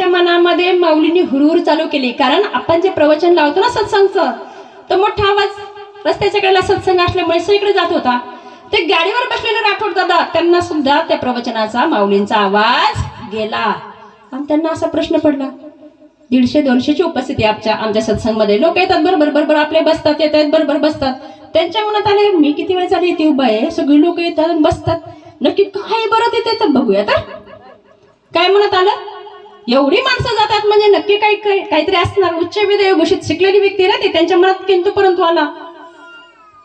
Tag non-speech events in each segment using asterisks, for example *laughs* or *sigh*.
त्यांच्या मनामध्ये माऊलींनी हुरहुर चालू केली. कारण आपण जे प्रवचन लावतो ना सत्संगचं तो मोठा आवाज रस्त्याच्या कडेला सत्संग असल्यामुळे सगळीकडे जात होता. ते गाडीवर बसलेले राठोड दादा त्यांना सुद्धा त्या प्रवचनाचा माऊलींचा आवाज गेला. आणि त्यांना असा प्रश्न पडला दीडशे दोनशेची उपस्थिती आमच्या आमच्या सत्संगमध्ये. लोक येतात बरोबर बरोबर आपले बसतात येत आहेत बरोबर बसतात. त्यांच्या मनात आले मी किती वेळ झाली इथे उभा आहे? सगळी लोक येतात बसतात. नक्की काय बरं तिथे? तर बघूया तर. काय म्हणत आलं? एवढी माणसं जातात म्हणजे नक्की काही काही- काहीतरी असणार. उच्च विदय घोषित शिकलेली व्यक्ती ना ती. त्यांच्या मनात किंतु परंतु आला.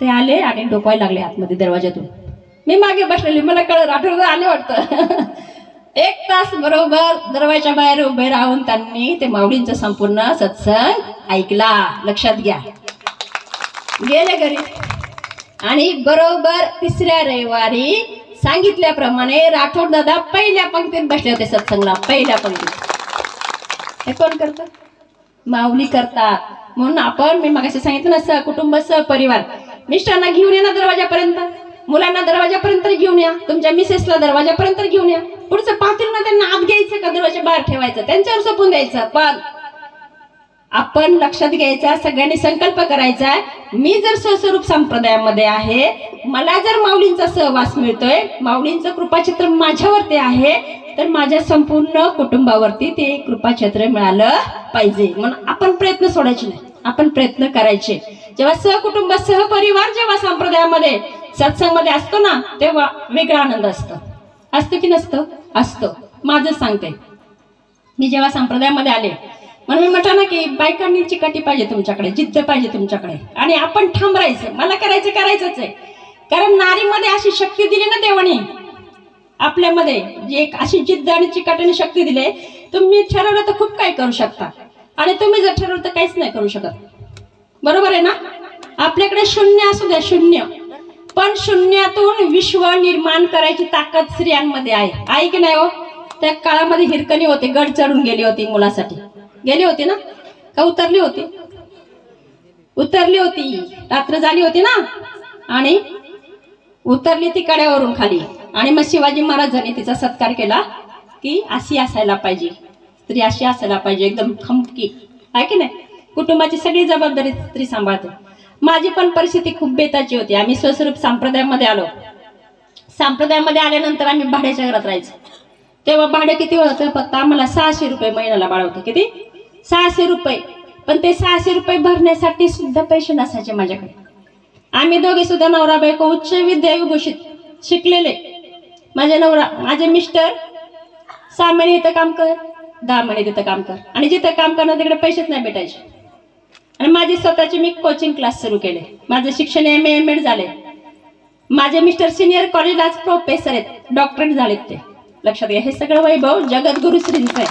ते आले आणि डोकायला लागले आतमध्ये दरवाजातून मी मागे बसलेली. मला कळ आठवलं आले वाटतं. *laughs* एक तास बरोबर दरवाजा बाहेर उभे राहून त्यांनी ते माऊलींचा संपूर्ण सत्संग ऐकला. लक्षात घ्या. गेले घरी. आणि बरोबर तिसऱ्या रविवारी सांगितल्याप्रमाणे राठोड दादा पहिल्या पंक्तीत बसले होते सत्संगला. पहिल्या पंक्तीत. हे कोण करतात माऊली करतात. म्हणून आपण मी मगाशी सांगितलं ना सह कुटुंब सह परिवार. मिस्टरांना घेऊन या ना दरवाजापर्यंत. मुलांना दरवाजापर्यंत घेऊन या. तुमच्या मिसेसला दरवाजापर्यंत घेऊन या. पुढचं पाहतील ना त्यांना आत घ्यायचं का दरवाजा बाहेर ठेवायचं? त्यांच्यावर सोपून द्यायचं. पण आपण लक्षात घ्यायचा सगळ्यांनी संकल्प करायचा मी जर स्वस्वरूप संप्रदायामध्ये आहे मला जर माऊलींचा सहवास मिळतोय माऊलींचं कृपाचित्र माझ्यावरती आहे तर माझ्या संपूर्ण कुटुंबावरती ते कृपाक्षेत्र मिळालं पाहिजे. म्हणून आपण प्रयत्न सोडायचे नाही. आपण प्रयत्न करायचे. जेव्हा सहकुटुंब सहपरिवार जेव्हा संप्रदायामध्ये सत्संगमध्ये असतो ना तेव्हा वेगळा आनंद असतो. असतो की नसतं? असतो. माझं सांगते. मी जेव्हा संप्रदायामध्ये आले म्हणून मी म्हटलं ना की बायकांनी चिकाटी पाहिजे तुमच्याकडे जिद्द पाहिजे तुमच्याकडे. आणि आपण थांबरायचं. राहायचं मला करायचं करायचंच आहे. कारण नारीमध्ये अशी शक्ती दिली ना देवाने आपल्यामध्ये जी एक अशी जिद्द आणि चिकाटणी शक्ती दिली तुम्ही ठरवलं तर खूप काही करू शकता. आणि तुम्ही जर ठरवलं तर काहीच नाही करू शकत. बरोबर आहे ना? आपल्याकडे शून्य असू द्या शून्य. पण शून्यातून विश्व निर्माण करायची ताकद स्त्रियांमध्ये आहे. आहे की नाही हो? त्या काळामध्ये हिरकणी होते गड चढून गेली होती मुलासाठी. गेली होती ना? का उतरली होती? उतरली होती. रात्र झाली होती ना? आणि उतरली ती कड्यावरून खाली. आणि मग शिवाजी महाराजांनी तिचा सत्कार केला की अशी असायला पाहिजे. स्त्री अशी असायला पाहिजे एकदम खमकी. आहे की नाही? कुटुंबाची सगळी जबाबदारी स्त्री सांभाळते. माझी पण परिस्थिती खूप बेताची होती. आम्ही स्वस्वरूप संप्रदायामध्ये आलो. संप्रदायामध्ये आल्यानंतर आम्ही भाड्याच्या घरात राहायचो. तेव्हा भाडं किती होतं? फक्त आम्हाला सहाशे रुपये महिन्याला भाडं होतं. किती? सहाशे रुपये. पण ते सहाशे रुपये भरण्यासाठी सुद्धा पैसे नसायचे माझ्याकडे. आम्ही दोघे सुद्धा नवरा बायको उच्च विद्याविभूषित शिकलेले. माझ्या नवरा माझे मिस्टर सहा महिने इथं काम कर दहा महिने तिथं काम कर. आणि जिथं काम करणार तिकडे पैसेच नाही भेटायचे. आणि माझी स्वतःचे मी कोचिंग क्लास सुरू केले. माझं शिक्षण एम एम एड झाले. माझे मिस्टर सिनियर कॉलेजला आज प्रोफेसर आहेत. डॉक्टरेट झालेत ते. लक्षात घ्या हे सगळं वैभव जगद्गुरु श्रींचं आहे.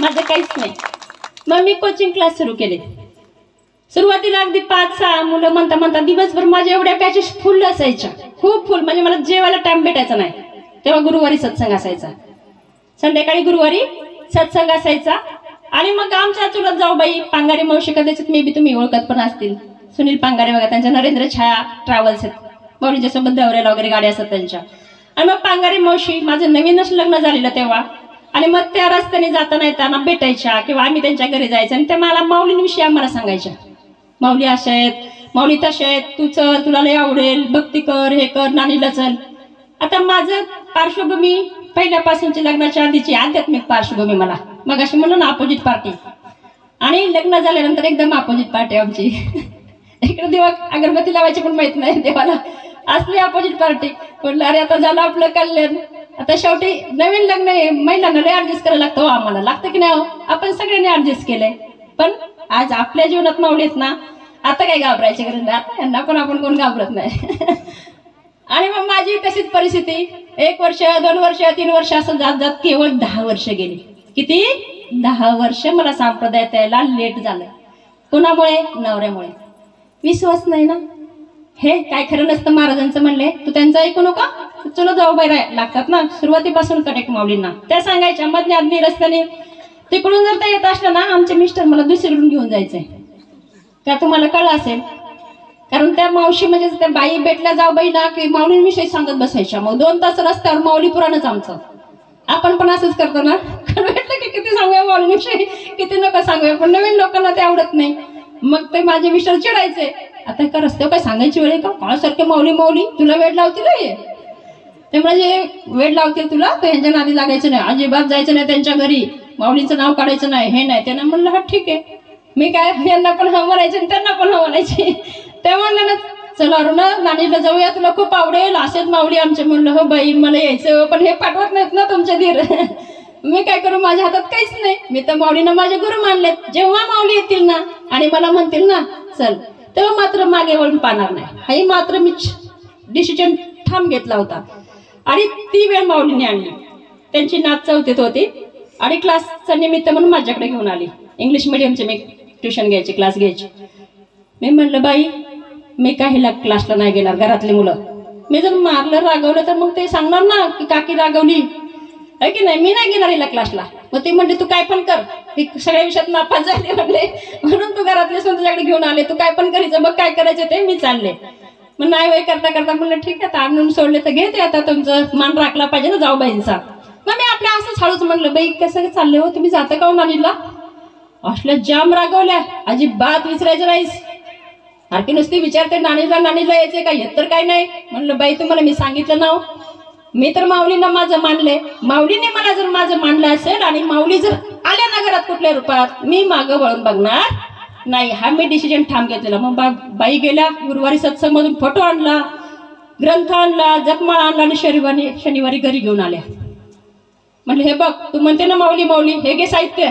माझं काहीच नाही. मग मी कोचिंग क्लास सुरू केले. सुरुवातीला अगदी पाच सहा मुलं म्हणता म्हणता दिवसभर माझ्या एवढ्या पॅचेस फुल असायच्या. खूप फुल म्हणजे मला जेवायला टाइम भेटायचा नाही. तेव्हा गुरुवारी सत्संग असायचा. संध्याकाळी गुरुवारी सत्संग असायचा. आणि मग आमच्या चुलत जाऊ बाई पांगारे मावशी कदाचित मे बी तुम्ही ओळखत पण असतील. सुनील पांगारे बघा त्यांच्या नरेंद्र छाया ट्रॅव्हल्स आहेत. माऊलीच्या सोबत दौऱ्याला वगैरे गाड्या असतात त्यांच्या. आणि मग पांगारे मावशी माझं नवीनच लग्न झालेलं तेव्हा. आणि मग त्या रस्त्याने जाताना येताना भेटायच्या किंवा आम्ही त्यांच्या घरी जायचं आणि त्या मला माऊलींविषयी आम्हाला सांगायच्या. माऊली अशा आहेत माऊली तशा आहेत तू चल तुला लय आवडेल भक्ती कर हे कर नानीला चल. आता माझं पार्श्वभूमी पहिल्यापासूनची लग्नाच्या आधीची आध्यात्मिक पार्श्वभूमी मला. मग अशी म्हणून अपोजिट पार्टी आणि लग्न झाल्यानंतर एकदम अपोजिट पार्टी आमची. *laughs* इकडे देवा अगरबत्ती लावायची पण माहीत नाही देवाला. असली अपोजिट पार्टी पण अरे आता झालं आपलं कल्याण. आता शेवटी नवीन लग्न आहे महिलांना लय ऍडजस्ट करायला लागतं हो आम्हाला. लागतं की नाही हो? आपण सगळ्यांनी ऍडजस्ट केलंय. पण आज आपल्या जीवनात मावलीत ना आता काय घाबरायची गरज नाही. आता यांना पण आपण कोण घाबरत नाही. *laughs* आणि मग माझी तशीच परिस्थिती. एक वर्ष दोन वर्ष तीन वर्ष असं जात जात केवळ दहा वर्ष गेली. किती? दहा वर्ष मला संप्रदायात यायला लेट झालं. कुणामुळे? नवऱ्यामुळे. विश्वास नाही ना? हे काय खरं नसतं महाराजांचं म्हणले तू त्यांचं ऐकू नका. चलो जाऊ बाहेर लागतात ना? सुरुवातीपासून कनेक्ट माऊलींना. त्या सांगायच्या मधने अगदी रस्त्याने तिकडून जर त्या येत असलं ना आमचे मिस्टर मला दुसरीकडून घेऊन जायचंय. त्या तुम्हाला कळलं असेल? कारण त्या मावशी म्हणजे त्या बाई भेटल्या जाऊ बाई ना की माऊलींविषयी सांगत बसायच्या. मग दोन तास रस्त्यावर माऊली पुराणच आमचं. आपण पण असंच करतो ना. भेटलं की किती सांगूया माऊलींविषयी किती नका सांगूया पण नवीन लोकांना ते आवडत नाही. मग ते माझे मिस्टर चिडायचे. आता का रस्त्यावर काय सांगायची वेळ आहे का? सारखे माऊली माऊली तुला वेळ लावतील ये ते म्हणजे वेळ लावतील तुला तर ह्यांच्या नादी लागायचं नाही. अजिबात जायचं नाही त्यांच्या घरी. माऊलीचं नाव काढायचं नाही हे नाही. त्यांना म्हणलं हा ठीक आहे. मी काय यांना पण हा म्हणायचे आणि त्यांना पण हा म्हणायचे. ते म्हणलं ना चला अरुणा नाणीला जाऊया तुला खूप आवडेल असेच माऊली आमचे. म्हणलं हो बाई मला यायचं हो, पण हे पाठवत नाहीत ना तुमचे धीर. *laughs* मी काय करू माझ्या हातात काहीच नाही. मी तर माऊलीनं माझे गुरु मानलेत. जेव्हा माऊली येतील ना आणि मला म्हणतील ना चल. तेव्हा मात्र मागे वळून पाहणार नाही. हाही मात्र मी डिसिजन ठाम घेतला होता. आणि ती वेळ माऊलीने आणली. त्यांची नाच चौथीत होती. आणि क्लासचा निमित्त म्हणून माझ्याकडे घेऊन आली. इंग्लिश मिडियमचे मी ट्युशन घ्यायची क्लास घ्यायची. मी म्हणलं बाई मी काही क्लासला नाही घेणार घरातली मुलं. मी जर मारलं रागवलं तर मग ते सांगणार ना की काकी रागवली. आहे की नाही? मी नाही घेणार हिला क्लासला मग ते म्हणले तू काय पण कर. ही सगळ्या विषयात नापास झाले म्हणले. म्हणून तू घरातले स्वतः तुझ्याकडे घेऊन आले. तू काय पण करायचं मग काय करायचं ते मी चालले. मग नाही वय करता करता म्हणलं ठीक आहे आता आणून सोडले तर घेते आता तुमचं. मान राखला पाहिजे ना जाऊ बाईंचा. मग मी आपल्या असंच हळूच म्हणलं बाई कसं चालले हो? तुम्ही जाता का हो असल्या जाम रागवल्या. अजिबात विचारायचं नाहीस. सारखी नुसती विचारते नाणीला नाणीला यायचे का? येत तर काय नाही. म्हणलं बाई तुम्हाला मी सांगितलं ना हो. मी तर माऊलीनं माझं मानले. माऊलीने मला जर माझं मानलं असेल आणि माऊली जर आल्या ना घरात कुठल्या रूपात मी मागं वळून बघणार नाही. हा मी डिसिजन ठाम घेतलेला. मग बा बाई गेल्या गुरुवारी सत्संगमधून फोटो आणला ग्रंथ आणला जपमाळा आणला आणि शनिवारी शनिवारी घरी घेऊन आल्या. म्हणलं हे बघ तू म्हणते ना माऊली माऊली हे घे साहित्य.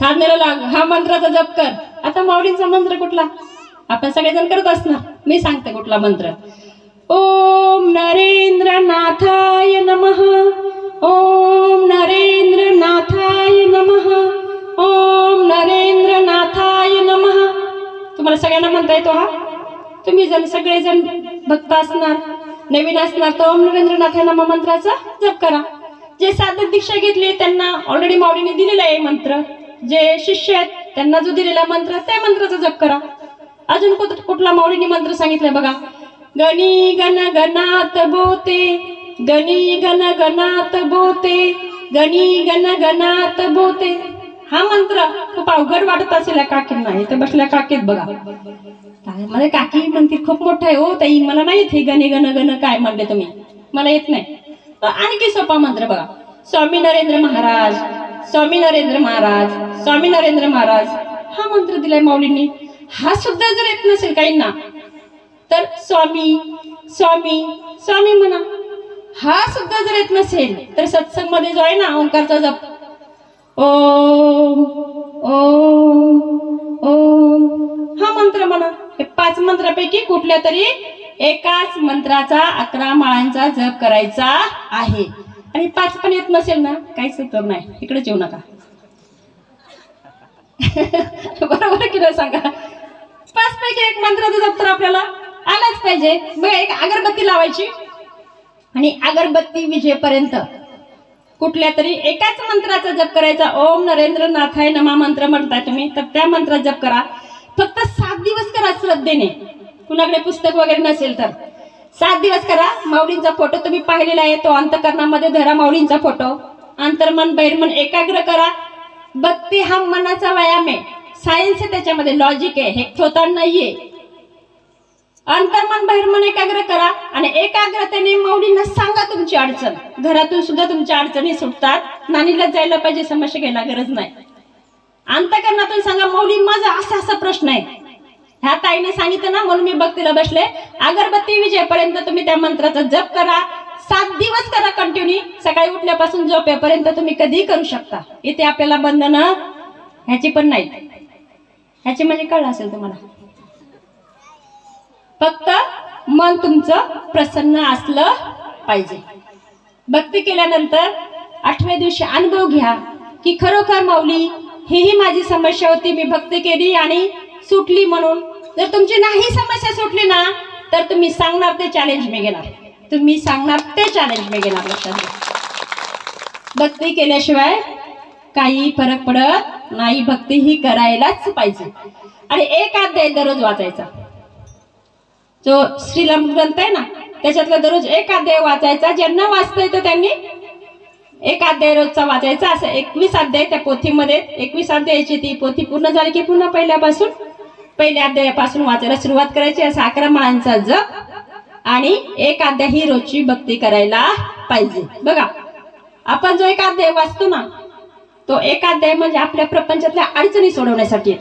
साधनेला लाग हा मंत्राचा जप कर. आता माऊलींचा मंत्र कुठला? आपण सगळेजण करत असणार. मी सांगते कुठला मंत्र. ओम नरेंद्र नाथाय नमः. ओम नरेंद्र नाथाय नमः. ओम नरेंद्र नाथाय नमः. तुम्हाला सगळ्यांना म्हणता येतो हा? तुम्ही जण सगळेजण भक्त असणार नवीन असणार तर ओम नरेंद्रनाथ नम नमः मंत्राचा जप करा. जे साधक दीक्षा घेतली त्यांना ऑलरेडी माऊलीने दिलेला आहे मंत्र. जे शिष्य आहेत त्यांना जो दिलेला मंत्र त्या मंत्राचा जप करा. अजून कुठला माऊलीने मंत्र सांगितलाय बघा. गणी गण गणात बोते गणी गण गणात बोते गणी गण गणात बोते. हा मंत्र खूप अवघड वाटत असेल काकींना. इथे बसल्या काकीत बघा. मला काकी म्हणते खूप मोठा आहे हो ताई. मला नाही येत हे गणे गण गण काय म्हणले तुम्ही. मला येत नाही. आणखी सोपा मंत्र बघा. स्वामी नरेंद्र महाराज स्वामी नरेंद्र महाराज स्वामी नरेंद्र महाराज. हा मंत्र दिलाय माऊलींनी. हा सुद्धा जर येत नसेल काहींना तर स्वामी स्वामी स्वामी म्हणा. हा सुद्धा जर येत नसेल तर सत्संगमध्ये जो आहे ना ओंकारचा जप. ओम ओम ओम. हा मंत्र म्हणा. हे पाच मंत्रापैकी कुठल्या तरी एकाच मंत्राचा अकरा माळांचा जप करायचा आहे. आणि पाच पण येत नसेल ना काहीच उत्तर नाही. इकडे येऊ नका. *laughs* बरोबर की सांगा? पाच पैकी एक मंत्राचं जप तर आपल्याला आलाच पाहिजे. बघ एक अगरबत्ती लावायची. आणि अगरबत्ती विजेपर्यंत. कुठल्या तरी एकाच मंत्राचा जप करायचा. ओम नरेंद्र नाथाय नमा मंत्र म्हणताय तुम्ही. तर त्या मंत्रात जप करा. फक्त सात दिवस करा श्रद्धेने. कुणाकडे पुस्तक वगैरे नसेल तर. सात दिवस करा. माऊलींचा फोटो तुम्ही पाहिलेला आहे. तो अंतकरणामध्ये धरा माऊलींचा फोटो. अंतर्मन बहिर्मन एकाग्र करा. भक्ती हा मनाचा व्यायाम आहे. सायन्स आहे त्याच्यामध्ये लॉजिक आहे हे थोतान नाहीये. अंतर्मन बहिर्मन एकाग्र करा आणि एकाग्रतेने मौलींना सांगा तुमची अडचण. घरातून सुद्धा तुमच्या अडचणी सुटतात. नानीला जायला पाहिजे समस्या घ्यायला गरज नाही. अंतकरणातून सांगा मौली माझा असा असा प्रश्न आहे. ह्या ताईने सांगितलं ना म्हणून मी भक्तीला बसले. अगरबत्ती विजयपर्यंत तुम्ही त्या मंत्राचा जप करा. सात दिवस करा कंटिन्यू सकाळी उठल्यापासून झोपेपर्यंत तुम्ही कधीही करू शकता. इथे आपल्याला बंधनं ह्याची पण नाही ह्याचे म्हणजे कळलं असेल तुम्हाला? फक्त मन तुमचं प्रसन्न असलं पाहिजे. भक्ती केल्यानंतर आठव्या दिवशी अनुभव घ्या की खरोखर माऊली हेही माझी समस्या होती मी भक्ती केली आणि सुटली म्हणून. जर तुमची नाही समस्या सुटली ना तर तुम्ही सांगणार ते चॅलेंज मी घेणार. तुम्ही सांगणार ते चॅलेंज मी घेणार लक्षात भक्ती केल्याशिवाय काही फरक पडत नाही भक्ती ही करायलाच पाहिजे. आणि एक अध्याय दररोज वाचायचा. जो श्रीराम ग्रंथ आहे ना त्याच्यातला दररोज एक अध्याय वाचायचा. ज्यांना वाचता येतं त्यांनी एक अध्याय रोजचा वाचायचा. असं एकवीस अध्याय त्या पोथीमध्ये एकवीस अध्यायाची ती पोथी पूर्ण झाली की पुन्हा पहिल्यापासून पहिल्या अध्यायापासून वाचायला सुरुवात करायची. असं अकरा माळांचा जप आणि एक अध्याय ही रोजची भक्ती करायला पाहिजे. बघा आपण जो एक अध्याय वाचतो ना तो एक अध्याय म्हणजे आपल्या प्रपंचातल्या अडचणी सोडवण्यासाठी.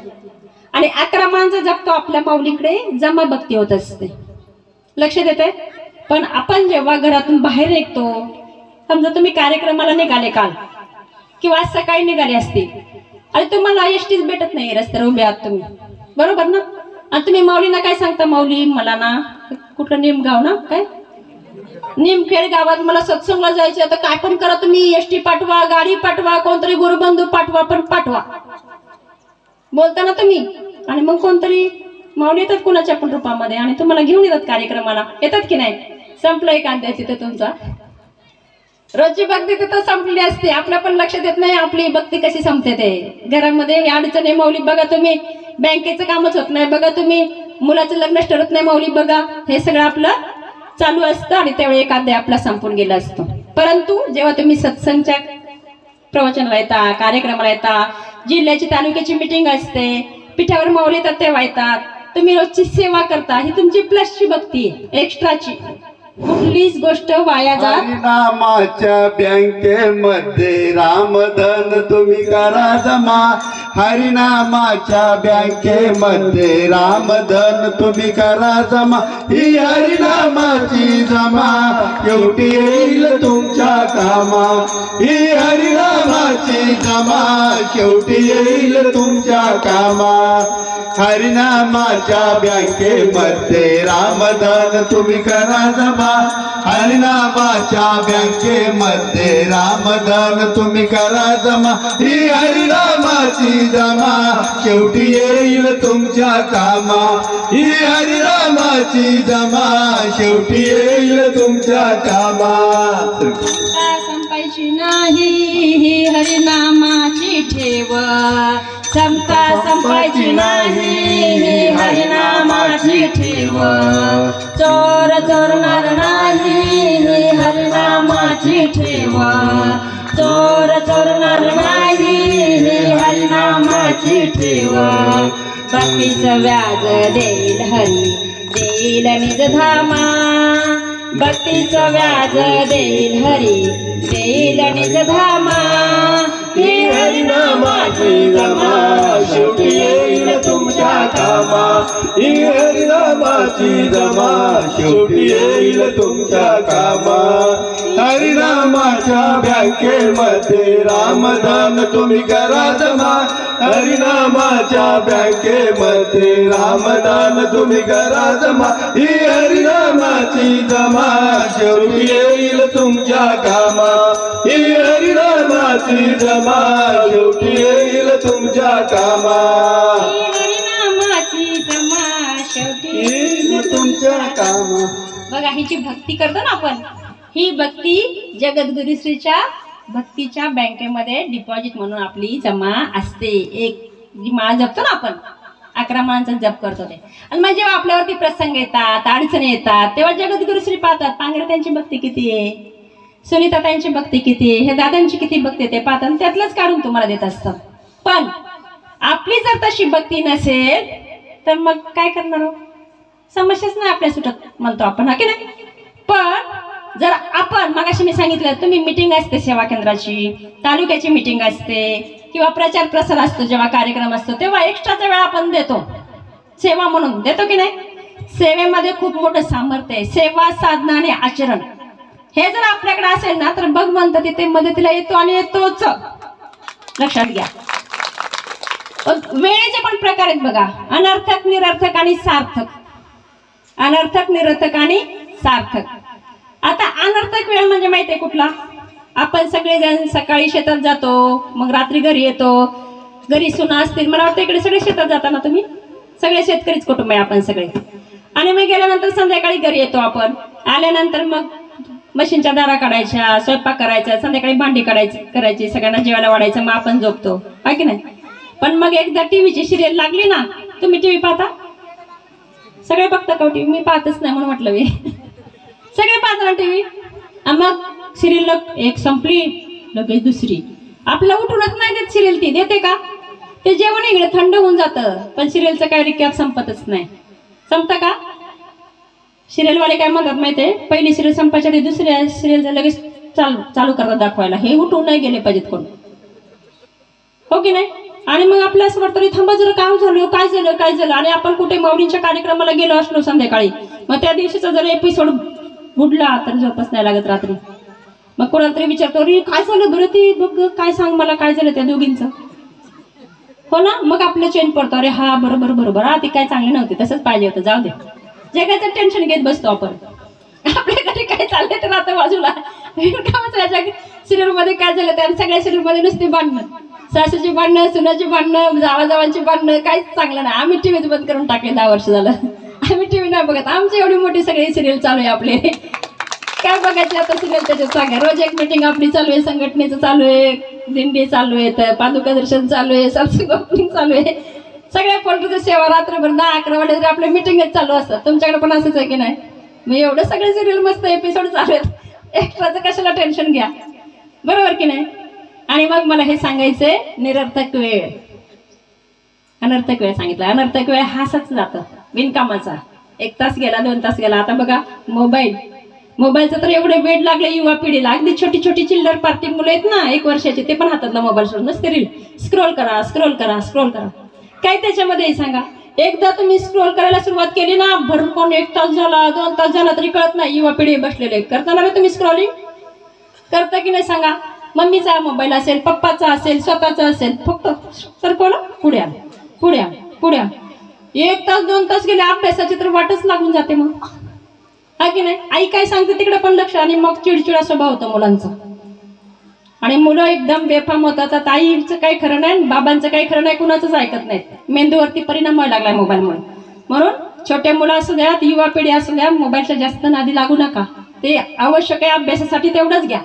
आणि अकरा माणसं जप आपल्या माऊलीकडे जमा भक्ती होत असते. लक्ष देते पण आपण जेव्हा घरातून बाहेर निघतो समजा तुम्ही कार्यक्रमाला निघाले काल किंवा आज सकाळी निघाले असते आणि तुम्हाला एसटीच भेटत नाही रस्त्यावर उभे आहात तुम्ही. बरोबर ना? आणि तुम्ही माऊलीना काय सांगता? माऊली मला ना कुठं नेमगाव ना? काय? निमखेड गावात मला सत्संगला जायचं आता काय पण करा तुम्ही. एसटी पाठवा गाडी पाठवा कोणतरी गुरुबंधू पाठवा पण पाठवा. बोलता ना तुम्ही. आणि मग कोणतरी माऊली येतात कुणाच्या पण रूपामध्ये आणि तुम्हाला घेऊन येतात कार्यक्रमाला. येतात की नाही? संपलं एक अध्याय तिथे तुमचा. रोजची भक्ती तिथं संपली असते. आपल्या पण लक्ष देत नाही. आपली भक्ती कशी संपते ते? घरामध्ये अडचण आहे माऊली बघा तुम्ही. बँकेचं कामच होत नाही. बघा तुम्ही. मुलाचं लग्न ठरत नाही माऊली बघा. हे सगळं आपलं चालू असतं आणि त्यावेळी एक अध्याय आपला संपून गेला असतो. परंतु जेव्हा तुम्ही सत्संगच्या प्रवचनाला येता कार्यक्रमाला येता जिल्ह्याची तालुक्याची मिटिंग असते पिठावर माऊली येतात तेव्हा येतात तुम्ही रोजची सेवा करता ही तुमची प्लसची भक्ती एक्स्ट्राची कुठलीच गोष्ट वाया जात हरिनामाच्या बँकेमध्ये रामधन तुम्ही करा जमा. हरिनामाच्या बँकेमध्ये रामधन तुम्ही करा जमा. ही हरिनामाची जमा. शेवटी येईल तुमच्या कामा. ही हरिनामाची जमा. शेवटी येईल तुमच्या कामा. हरिनामाच्या बँकेमध्ये रामधन तुम्ही करा जमा. हरिनामाच्या बँकेमध्ये रामधन तुम्ही करा जमा. ही हरिनामाची जमा. शेवटी येईल तुमच्या कामा. ही हरिनामाची जमा. शेवटी येईल तुमच्या कामा. संपायची नाही ही हरिनामा. ठेव. समता संपायची नाही ही हरिनामाची ठेव. चोर चोरणार नाही ही हरिनामाची ठेव. चोर चोरणार नाही ही हरिनामाची ठेव. बाकीचं व्याज देईल हरी देईल निज धामा भक्तीचं व्याज देईल हरी देईल निज धामा ही हरिनामाची जमा. शेवटी येईल तुमच्या कामा. ही हरिनामाची जमा. शेवटी येईल तुमच्या कामा. हरिनामाच्या बँकेमध्ये रामदान तुम्ही करा जमा. हरिनामाच्या बँकेमध्ये रामदान तुम्ही करा जमा. ही हरिनामाची जमा. शेवटी येईल तुमच्या कामा. ही हरिनामाची जमा शेवटी येईल तुमच्या कामा. हरिनामाची जमा शेवटी येईल तुमच्या कामा. बघा हिची भक्ती करतो ना आपण. ही भक्ती जगद्गुरुश्रीच्या भक्तीच्या बँकेमध्ये डिपॉझिट म्हणून आपली जमा असते. एक जी माळ जपतो ना आपण अकरा माळांचा जप करतो ते. आणि मग जेव्हा आपल्यावरती प्रसंग येतात अडचणी येतात तेव्हा जगद्गुरुश्री पाहतात पांगरे त्यांची भक्ती किती आहे? सुनीता भक्ती किती आहे? हे दादांची किती भक्ती ते पाहतात त्यातलंच काढून तुम्हाला देत असतात पण आपली जर तशी भक्ती नसेल तर मग काय करणार हो? समस्याच नाही आपल्या सुटत म्हणतो आपण हा की नाही? पण जर आपण मगाशी मी सांगितलं तुम्ही मिटिंग असते सेवा केंद्राची तालुक्याची मिटिंग असते किंवा प्रचार प्रसार असतो जेव्हा कार्यक्रम असतो तेव्हा एक्स्ट्राचा वेळ आपण देतो. सेवा म्हणून देतो की नाही? सेवेमध्ये खूप मोठं सामर्थ्य आहे. सेवा साधना आणि आचरण. हे जर आपल्याकडे असेल ना तर भगवंत तिथे मदतीला येतो आणि येतोच. लक्षात घ्या. वेळेचे पण प्रकार आहेत बघा. अनर्थक निरर्थक आणि सार्थक. अनर्थक निरर्थक आणि सार्थक. आता अनर्थक वेळ म्हणजे माहिती आहे कुठला? आपण सगळेजण सकाळी शेतात जातो मग रात्री घरी येतो. घरी सुना असतील मला वाटतं इकडे सगळे शेतात जाता ना तुम्ही? सगळे शेतकरीच कुटुंब आहे आपण सगळे. आणि मग गेल्यानंतर संध्याकाळी घरी येतो आपण. आल्यानंतर मग मशीनच्या दारा काढायच्या स्वयंपाक करायचा संध्याकाळी भांडी काढायची करायची सगळ्यांना जेवायला वाढायचं मग आपण झोपतो. आहे की नाही? पण मग एकदा टीव्हीची सिरियल लागली ना तुम्ही टीव्ही पाहता? सगळे बघता का हो टीव्ही? मी पाहतच नाही म्हणून म्हटलं मी. *laughs* सगळे पाहता ना टीव्ही? मग सिरियल एक संपली लगेच दुसरी. आपला उठूनच नाही देत सिरियल ती. देते का? ते जेवण इकडे थंड होऊन जातं पण सिरियलचं काय रिकॅप संपतच नाही. संपतं का? सिरियलवाले काय म्हणतात माहितीये? पहिली सिरियल संपायच्या आधी दुसऱ्या सिरियलचं लगेच चालू चालू करतात दाखवायला. हे उठून नाही गेले पाहिजेत कोण. हो की नाही? आणि मग आपल्या असं वाटतं थांबा जर काय झालं काय झालं काय झालं? आणि आपण कुठे माऊलींच्या कार्यक्रमाला गेलो असलो संध्याकाळी? मग त्या दिवशीचा जर एपिसोड बुडला तर झोपच नाही लागत रात्री. मग कोणाला तरी विचारतो अरे काय झालं बरं ती? बघ काय सांग मला काय झालं त्या दोघींचं? हो ना? मग आपलं चेंज पडतो अरे हा बरोबर बरोबर. हा ते काय चांगली नव्हती तसंच पाहिजे होतं जाऊ दे. जगाचं टेन्शन घेत बसतो आपण. आपल्याकडे काय चाललंय तर आता बाजूला. सिरियलमध्ये काय झालं त्या सगळ्या सिरियलमध्ये नुसते बांधणं सासूची बांधणं सुनाची भांडणं म्हणजे जावाजावांची भांडणं काहीच चांगलं नाही. आम्ही टीव्हीच बंद करून टाकले दहा वर्ष झालं. आम्ही टीव्ही नाही बघत. आमची एवढी मोठी सगळी सिरियल चालू आहे आपले. काय बघायचे आता सिरियल त्याच्यात सांगा. रोज एक मिटिंग आपली चालू आहे. संघटनेचं चालू आहे. दिंडी चालू आहे. तर पादुका दर्शन चालू आहे. सासू ओपनिंग चालू आहे. सगळ्या पोल्ट्रीचं सेवा रात्रभर दहा अकरा वाजे तरी आपले मिटिंगच चालू असतात तुमच्याकडे पण असंच आहे की नाही? मग एवढं सगळे सिरियल मस्त एपिसोड चालू आहेत. एक्स्ट्राचं कशाला टेन्शन घ्या? बरोबर की नाही? आणि मग मला हे सांगायचंय निरर्थक वेळ. अनर्थक वेळ सांगितलं. अनर्थक वेळ हासच जातं बिनकामाचा. एक तास गेला दोन तास गेला. आता बघा मोबाईल मोबाईलचं तर एवढे वेळ लागले युवा पिढीला. अगदी छोटी छोटी चिल्डर पार्टी मुलं आहेत ना एक वर्षाचे ते पण हातातला मोबाईल सोडून. स्क्रील रील स्क्रोल करा स्क्रोल करा स्क्रोल करा. काय त्याच्यामध्ये सांगा? एकदा तुम्ही स्क्रोल करायला सुरुवात केली ना भरून कोण एक तास झाला दोन तास झाला तरी कळत नाही युवा पिढी बसलेले करताना ना तुम्ही स्क्रोलिंग करता की नाही सांगा? मम्मीचा मोबाईल असेल पप्पाचा असेल स्वतःचा असेल फक्त सरकवलं पुढे पुढे पुढे एक तास दोन तास गेले अभ्यासाची तर वाटच लागून जाते मग. हा की नाही? आई काय सांगते तिकडे पण लक्ष आणि मग चिडचिडा स्वभाव होता मुलांचा. आणि मुलं एकदम बेफाम होतात. आता काही खरं नाही बाबांचं काही खरं नाही कुणाचंच ऐकत नाहीत. मेंदूवरती परिणाम व्हायला लागलाय मोबाईलमुळे. म्हणून छोटे मुलं असू द्या युवा पिढी असू द्या मोबाईलच्या जास्त नादी लागू नका. ते आवश्यक आहे अभ्यासासाठी तेवढंच घ्या.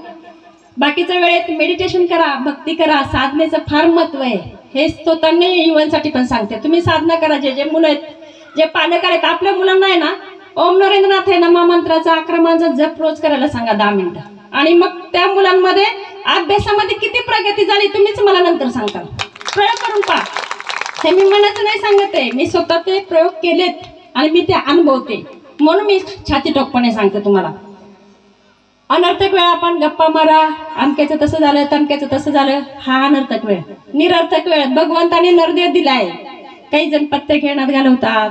बाकीच्या वेळेत मेडिटेशन करा भक्ती करा. साधनेचं फार महत्त्व आहे. हे स्तोत्रांनी युवांसाठी पण सांगते. तुम्ही साधना करा. जे जे मुलं आहेत जे पालक आहेत आपल्या मुलांना आहे ना ओम नरेंद्रनाथ आहे ना महामंत्राचा अक्रमांचा जप रोज करायला सांगा दहा मिनिटं. आणि मग त्या मुलांमध्ये अभ्यासामध्ये किती प्रगती झाली तुम्हीच मला नंतर सांगता. प्रयोग करून पहा. हे मी मनाचं नाही सांगत आहे. मी स्वतः ते प्रयोग केलेत आणि मी ते अनुभवते. म्हणून मी छाती टोकपणे सांगते तुम्हाला. अनर्थक वेळ आपण गप्पा मारा. अमक्याचं तसं झालं तमक्याचं तसं झालं. हा अनर्थक वेळ. निरर्थक वेळ. भगवंताने नरदेव दिलाय. काही जण पत्ते खेळण्यात घालवतात.